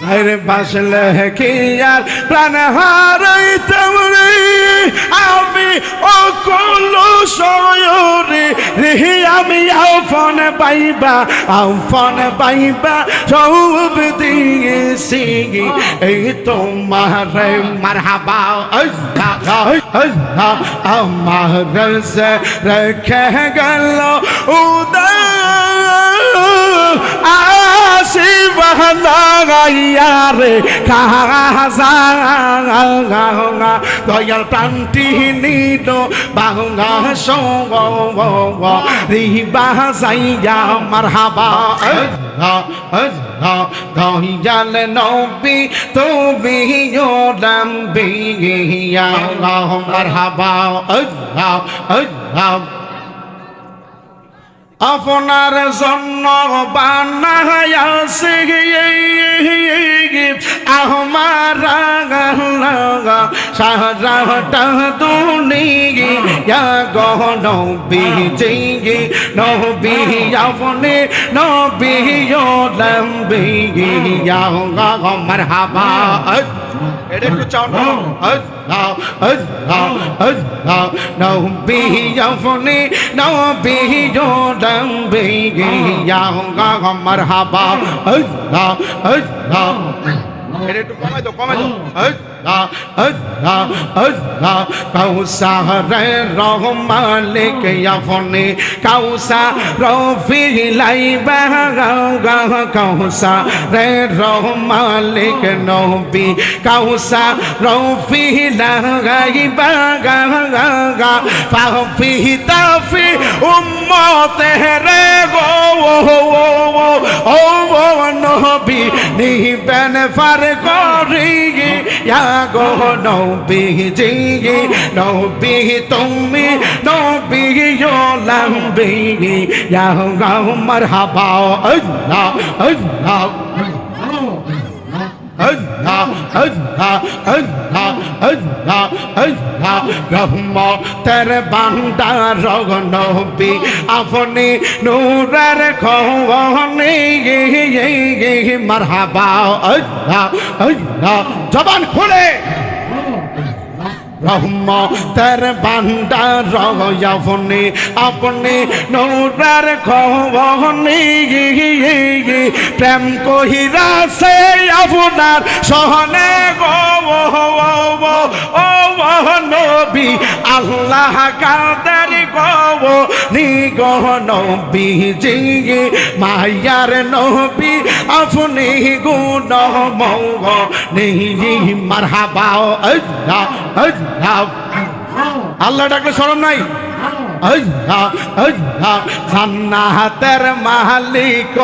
আরে বাসলে কি আর প্রাণ হারাইতাম রে আমি অকল সয়রে রে আমি আফন পাইবা আফন পাইবা, সব দিয়েছি এই তোমার মারহাবা আল্লাহ আল্লাহ আমার সে রেখে গেল উদয়। আসি বাহানাগাইয়ারে কাহাজা দয়াল প্রান্তি নিদ বাহুঙ্গা সঙ্গ রিবা যাইয়া মারহাবা। দয়াল নবী, তুমি ওরাম বিয়া মারহাবা। আল্লাহ আল্লাহ আপনার জন্য বানায়াছে আমার সারাটা দুনিয়া গহ নবী জিঙ্গি নবী, আপনি নবী লম্বি আমার হাবা এটা একটু চাও না? আল্লাহ আল্লাহ আল্লাহ নবী আপনি নবী লম্বি আমার হাবা আল্লাহ আল্লাহ এটা একটু কমাই দাও কমাই দাও। আল্লাহ আল্লাহ আল্লাহ কাউসা রে রহমালিক ইয়াফনি কাউসা রফি লাইবা গা কাউসা রে রহমালিক নবী কাউসা রফি লাগাইবা গা গা ফাফি তাফি উম্মতে রে গো ও ও ও নবী নিবেন ফার করি ইয়া গো নবী জি, নবী তুমি, নবী লম্বি ইয়া গো মারহাবা আল্লাহ আল্লাহ আল্লাহ আল্লাহ আল্লাহ রহমতের বান্দার নবী আপনি নূরের খবনে মারহাবা আল্লাহ আল্লাহ জবান খুলে। রহমতের বান্দার আপনি। আপনি নৌরার খবনে প্রেম কহিরা সে আপনার সহনে গো নবী, আল্লাহ কাদের গো নি গহ নবী জিঙ্গি মায়ার নবী, আপনি গুণ মঙ্গ নেই মারহাবা আল্লাহ। আল্লাহ ডাকলে শরম নাই? জান্নাতের মালিক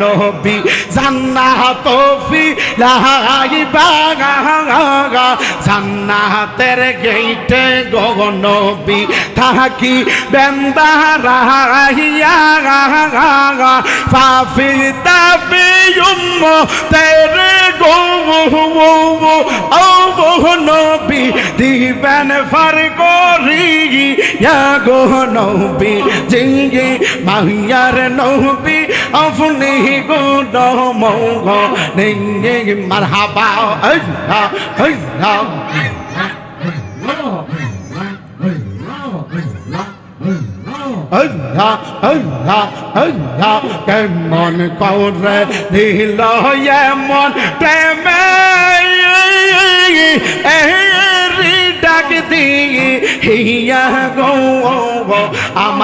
নবী জান্নাত জান্নাতের গেইটে গগনবী তাহাকি বেন্দা রাহিয়া ফাফি তাবি তেরে গো ও নবী, দিবেন ফার করি ইয়া গো নবী, জিঙ্গি মাহিয়ার নবী আপনি গো মৌগ নিঙ্গে, মারহাবা আল্লাহ আল্লাহ আল্লাহ আল্লাহ আল্লাহ কেমন করে দিল এমন প্রেমে?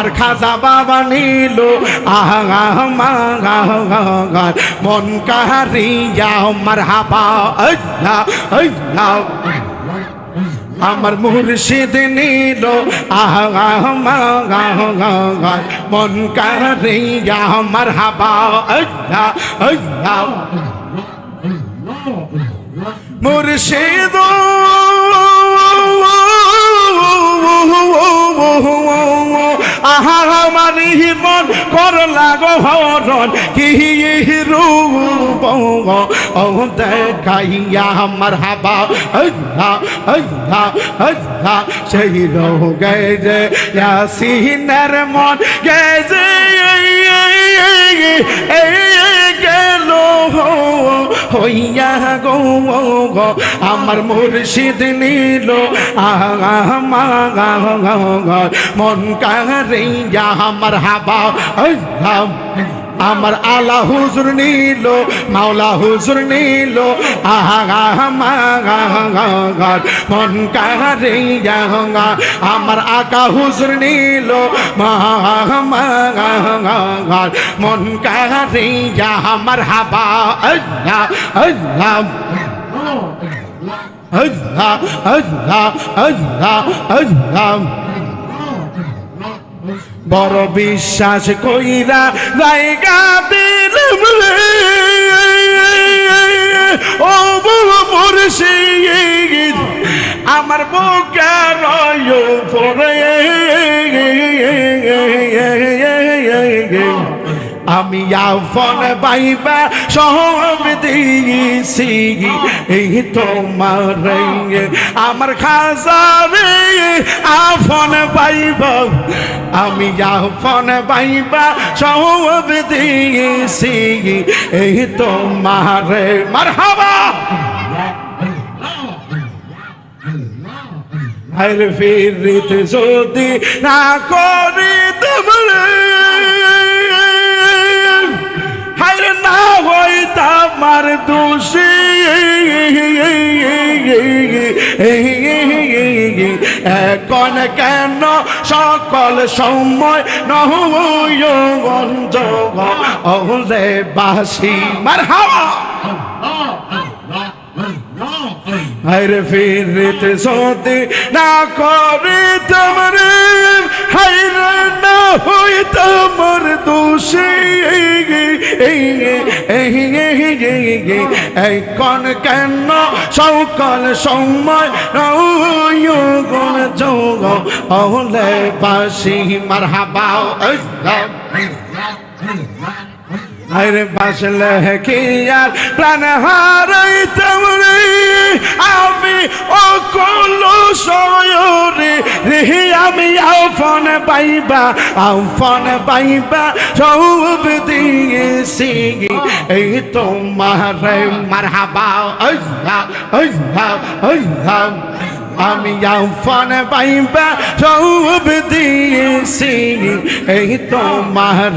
আমার খাজা বাবা নিল। আহা মন কাহারিয়া, আমার হাবা আমার মুর্শিদ নিল। মন কারিয়া আমার হাবা মুর্শিদ আহা আমার মন কর লাগো হরণ কি রূপ দেখাইয়া আমার হাবা আল্লাহ আল্লাহ আল্লাহ সেই রোগে যে ইয়াসিনের মন গেছে গেল হইয়া গো আমার মুর্শিদ নীল। মন কারিয়া আমার হাবা। আমার আলা হুজুর নীল, মাওলা হুজুর নীল। আমার আকা হুজুর নীল মন কারিয়া আমার হাবা, আল্লাহ আল্লাহ। আল্লাহ আল্লাহ আল্লাহ আল্লাহ। বড় বিশ্বাস কইরা জায়গা দিলাম রে। ও বড় মুর্শিদ আমার বুকের পরে আমি আফন বাইবা সব দিয়েছি। এই তোমার আমার খাজারে আফন বাইবা। আমি আফন বাইবা সব দিয়েছি। এই তোমার মারহাবা। আর ফিরিত যদি না করি তোমরে তোমার দোষী। এখন কেন সকল সময় নহঞ্জ অহলে বাসি মার হাওয়া হায়রে ফিরিত সতে না করে তোমার হায়রে না হই তোমার দোষে। এই এখন কেন সকাল সময় রৌগুণ যৌগ। হলে পাশি মারহাবা আরে বাসলে কি আর প্রাণ হারাই তোমরে আমি অকল সয়রে রে আমি আফন পাইবা আফন পাইবা, সব দিয়েছি এই তোমার মারহাবা আল্লাহ আল্লাহ আল্লাহ আমি আফন পাইবা সব দিয়েছি এই তোমার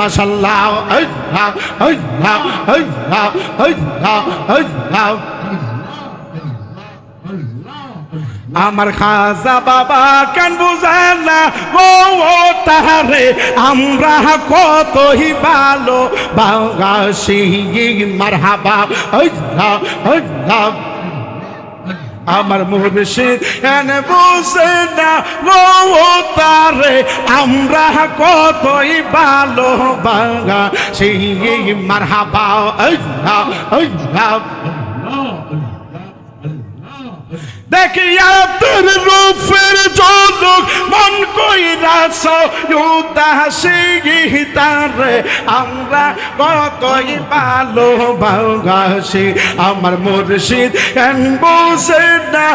মশাল্লাহ, আল্লাহ আল্লাহ আল্লাহ আল্লাহ আল্লাহ। আমার খাজা বাবা কেন বুঝেন না? ও তাহারে, আমরা কতই ভালো। বাগাসি মারহাবা, আল্লাহ আল্লাহ। আমার মুর্শিদ এনে বুঝে না গো তারে, আমরা কতই ভালো বাঙা সেই মারহাবা, আল্লাহ আল্লাহ। দেখি আতর রূপের জলুক মন কইরা সৌদাসী গীতারে, আমরা কতই পালো ভাগাসি আমার মুর্শিদ বসে না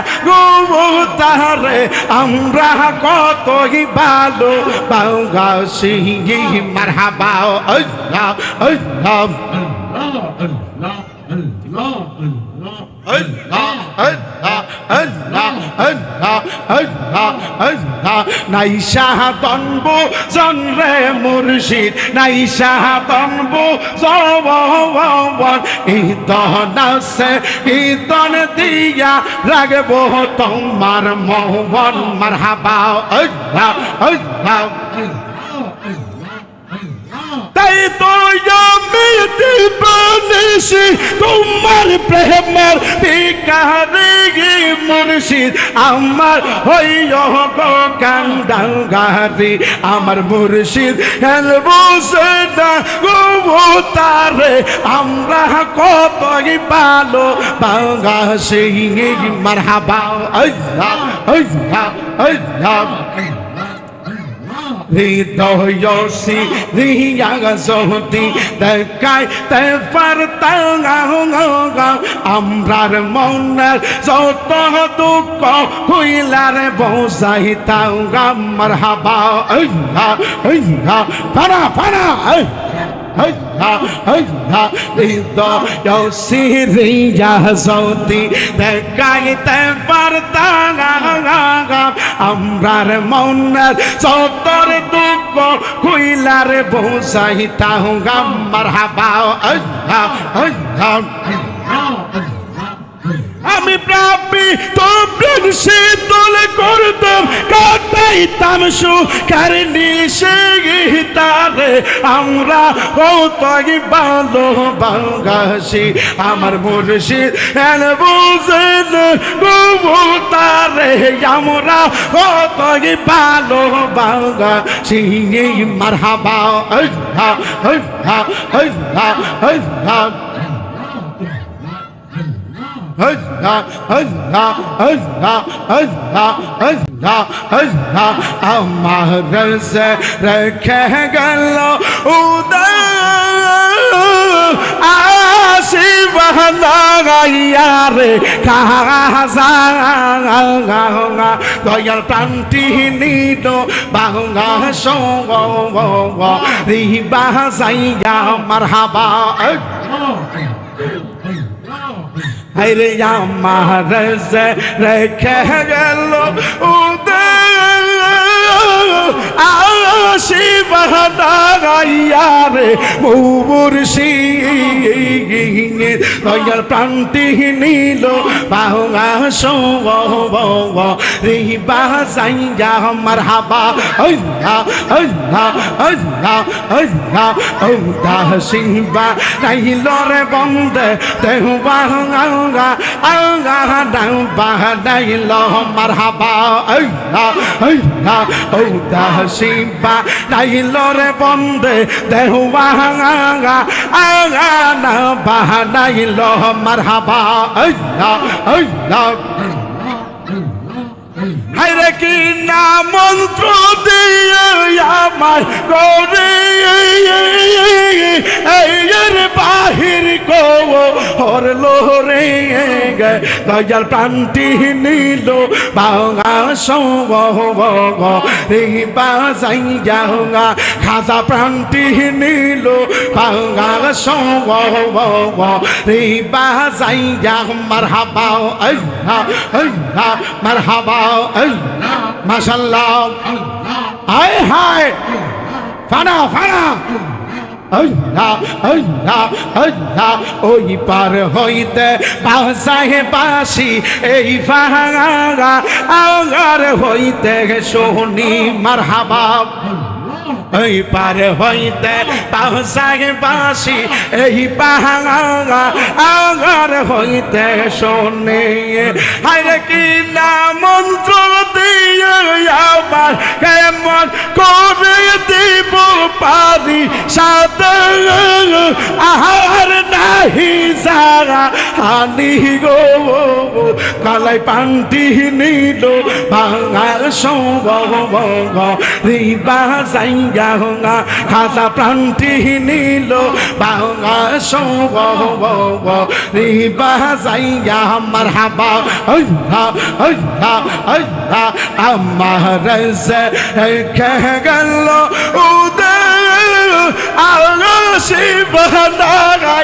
তারে আমরা কতই ভালো ভাগাসি মারহাবা আল্লাহ আল্লাহ আল্লাহ আল্লাহ আল্লাহ আল্লাহ আল্লাহ। নাই শাহ তনব জনরে মুর্শিদ নাই শাহ তনব জবন ইতন আছে ইতন দিয়া রাগবো তোমার মোহন মারহাবা আল্লাহ আল্লাহ তাই তো আমি দিবানিসি তোমার প্রেমের বিকারে মুর্শিদ, আমার হইয় গো কান্দাঙ্গারি আমার মুর্শিদ তারে, আমরা কতই ভালো বাঙ্গা সিং মারহাবা। আল্লাহ আল্লাহ আল্লাহ হৃদয় রিয়া সহতি দেখায় তে পারতা আমরার মনের যত দুঃখ হইলার বসাইতা মার হাবা ফানা ফানা দেখাইতে পারতাম আমরার মৌনার সতর দুঃখ কুইলার বসাইতাম গাম্মার হাবা আমি প্রাপি তো প্রেম শীতল করতাম কাটাইতাম সুখার নিশে গীতারে আমরা কতই ভালো বাঙ্গাসি আমার মুর্শিদ এন বুঝেন গোবতারে। আমরা কতই ভালো বাঙ্গাসি মারহাবা আল্লাহ আল্লাহ আল্লাহ আল্লাহ Allah, আমার সে রেখে গেল উদয় আসি বাহারে কাহা দয়াল প্রান্তি নিল বাংলা সঙ্গ রিবা সাইয়া মারহাবা আমার রেখে গেল আসি বাহাদাইয়ারে মুবুরসি দয়াল প্রান্তি নিল বাহুঙা সঙ্গ রে বাহাইয়া আমার হাবা আল্লাহ আল্লাহ আল্লাহ আল্লাহ আল্লাহ সিংবা, নাইল রে বন্দে দেহ বাহুঙা আঙ্গা ডাং বাহাদাইল মারহাবা আল্লাহ আল্লাহ আল্লাহ সিংবা নাইল রে বন্দে, দেহ বাহুঙা আঙা না বাহাদাইল মারহাবা আল্লাহ আল্লাহ হায়রে কি না মন্ত্র দিয়ে আমার করে এর বাহির হর লোরে গে। দয়াল প্রান্তি নিল বাঙা খাজা প্রান্তি নিল বাঙা সঙ্গ রে বাজাই যা মারহাবা, আল্লাহ আল্লাহ, মারহাবা মাশাল্লাহ আয় হায়। ফানা ফানা। ওই পার হইতে বাসাহে পাশি, এই ফাঙা আগার হইতে সোনি মারহাবা। এই পার হইতে বাসাহে বাসি এই পাহাঙা আগার হইতে শোনে। হায়রে কি না মন্ত্র দিয়ে আমার কেমন করে দিব পারি সাদা আহার নাহি সারা হানি গো। কালাই পান্তি নিল ভাঙার সঙ্গ রিবা যাইয়া হোঙা খাসা প্রান্তি নিল ভাঙা সঙ্গ রিবা যাইয়া আমার হাবা আল্লাহ আল্লাহ আল্লাহ আমার সে খেয়ে গেল, উদয় আলো শিবনাগাইয়ারে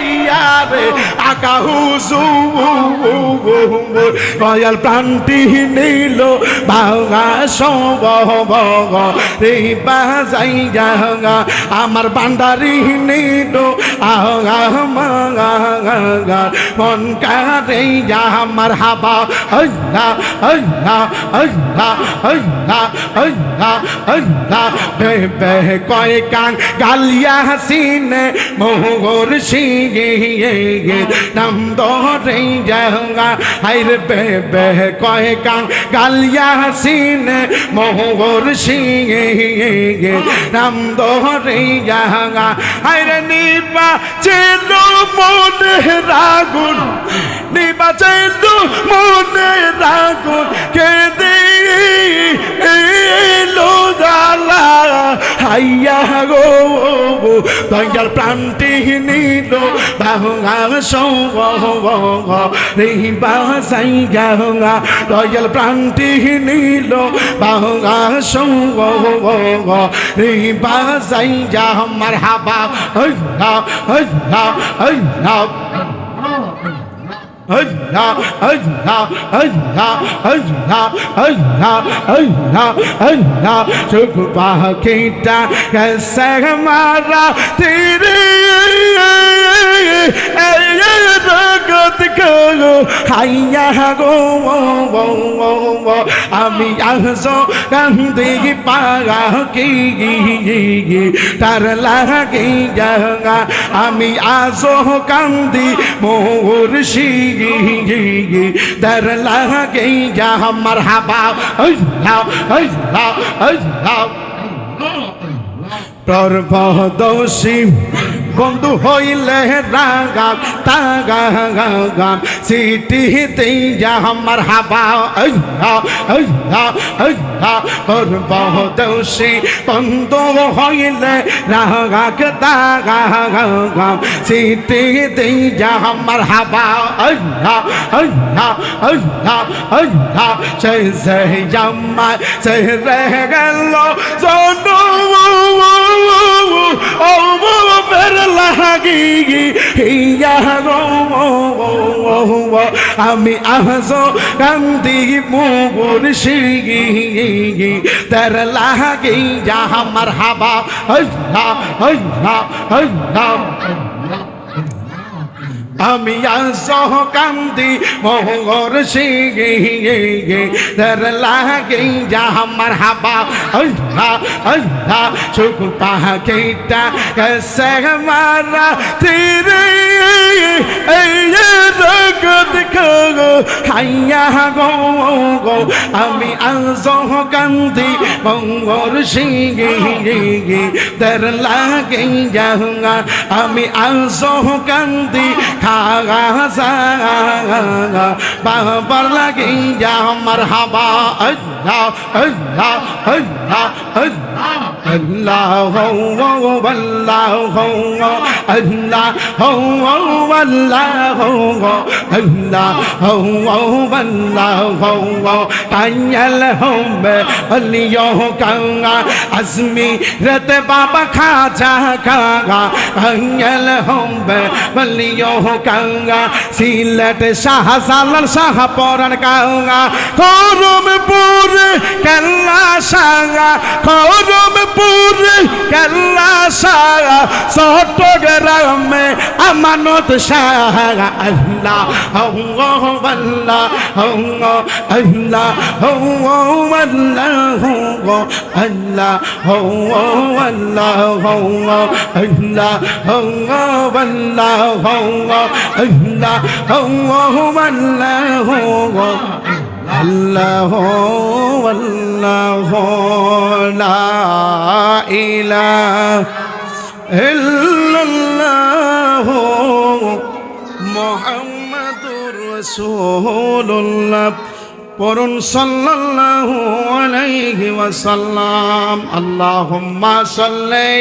আকা হুজু কয়াল প্রান্তি নিল বাঙা সব রে বাজাই যাঙ্গা আমার বান্দারি নিল, আহা মাঙ্গা মন কারে যা আমার হাবা আল্লাহ আল্লাহ আল্লাহ আল্লাহ আল্লাহ আল্লাহ বে বে, কয় কান গালিয়া হাসিনে মোহর সিয়ে নাম দরে যাঙ্গা হাইর বে বে কয় কান গালিয়া হাসিনে মোহর সিয়ে নাম দরে যাঙ্গা হাইর নিবা চেলো মনে রাগুন নিবা চেলো মনে রাগুন কে দে হাইয়া গো দয়াল প্রাণটি নিল বাহুঙ্গা সঙ্গ রে বাসাইয়া দয়াল প্রাণটি নিল বাহুঙ্গা সঙ্গ রে বাসাইয়া মারহাবা আল্লাহ আল্লাহ আল্লাহ Allah, Allah, Allah, Allah, Allah, Allah, Allah, चुप पाकिटा कैसे हमारा तेरे জগৎ গো হাইয়া গো আমি আহস কান্দি পাগা কি তার লাগে জাগা আমি আসো কান্দি মোর শিগি যা আমার হাবা আল্লাহ আল্লাহ আল্লাহ প্রভদোষী বন্ধু হইলে রাগা, তাগা গাম সিটিতে যা আমার হাবা আল্লাহ প্রভদোষী বন্ধু হইলে রাগা তাগা গাম সিটিতে যা আমার হাবা আল্লাহ আল্লাহ আল্লাহ আল্লাহ সে সে জামা সে রহ গেল জনু আমি আহস কান্দি মুগুর শিগি তার লাগি যাহা আমার হাবা আল্লাহ আল্লাহ আল্লাহ আমি আসহ কান্দি, মোহর শিগে দর লাগে যা আমার হাবা আল্লাহ আল্লাহ পাহা কেটা কেসে মারা তেরে। হাইয়া গো গো, আমি আসহ কান্দি শিগে দর লাগে যা আমি আসহ কান্দি, খাগা বাবার লাগে যা আমার হাবা الله والله الله والله الله والله কাঞ্জাল হবে অলিয় কাঙ্গা আসমি রত বাবা খাজা কাঙ্গা কাঞ্জাল হবে অলিয় কাঙ্গা সিলেট শাহ সালাল শাহ পরান কাঙ্গা করমপুর কেল্লা সাঙ্গা করমপুর কেল্লা সাঙ্গা চট্টগ্রামে আমানত শাহ আল্লাহ আল্লাহ আল্লাহ আল্লাহ আল্লাহ আল্লাহ আল্লাহ হৌ আল্লাহ আল্লাহ আল্লাহ আল্লাহ আল্লাহ লা ইলাহা ইল্লাল্লাহ মুহাম্মাদুর রাসূলুল্লাহ। পড়ুন সাল্লাল্লাহু আলাইহি ওয়াসাল্লাম। আল্লাহুম্মা সাল্লি